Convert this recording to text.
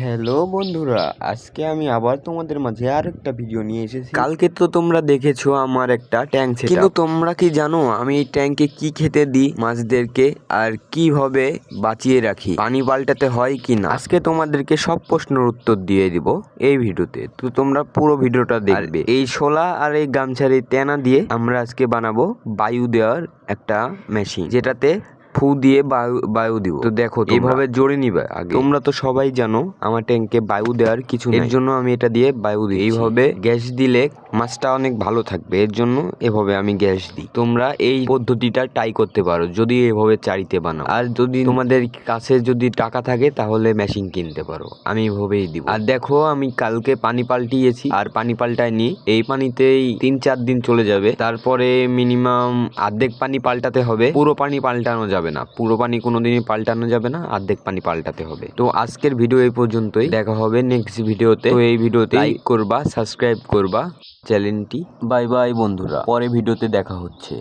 Hello বন্ধুরা আজকে আমি আবার তোমাদের মাঝে আর একটা ভিডিও নিয়ে এসেছি। কালকে তো তোমরা দেখেছ আমার একটা ট্যাঙ্ক ছিল কিন্তু তোমরা কি জানো আমি এই ট্যাঙ্কে কি খেতে দিই মাছদেরকে আর কীভাবে বাঁচিয়ে রাখি? পানি পাল্টাতে হয় কি না? আজকে তোমাদেরকে সব প্রশ্নের উত্তর দিয়ে দিব এই ভিডিওতে। তো তোমরা পুরো ভিডিওটা দেখবে। এই শোলা আর এই গামছার এই তেনা দিয়ে আমরা আজকে বানাবো বায়ু দেওয়ার একটা মেশিন যেটাতে ফু দিয়ে বায়ু বায়ু দিব। তো দেখো এভাবে জোরে নিবে আগে। তোমরা তো সবাই জানো আমার ট্যাঙ্কে বায়ু দেওয়ার কিছু এর জন্য আমি এটা দিয়ে বায়ু দিই এইভাবে গ্যাস দিলে মাছটা অনেক ভালো থাকবে এর জন্য এভাবে আমি গ্যাস দিই। তোমরা এই পদ্ধতিটা ট্রাই করতে পারো যদি এভাবে চারিতে বানাও। আর যদি তোমাদের কাছে যদি টাকা থাকে তাহলে মেশিন কিনতে পারো। আমি এভাবেই দিব। আর দেখো আমি কালকে পানি পাল্টিয়েছি। আর পানি পাল্টায় নি। এই পানিতেই তিন চার দিন চলে যাবে। তারপরে মিনিমাম অর্ধেক পানি পাল্টাতে হবে। পুরো পানি পাল্টানো যাবে না। পুরো পানি কোনোদিনই পাল্টানো যাবে না। অর্ধেক পানি পাল্টাতে হবে। তো আজকের ভিডিও এই পর্যন্তই। দেখা হবে নেক্সট ভিডিওতে তো। এই ভিডিওতে লাইক করবা সাবস্ক্রাইব করবা। চ্যানেলটি। বাই বাই বন্ধুরা। পরে ভিডিওতে দেখা হচ্ছে।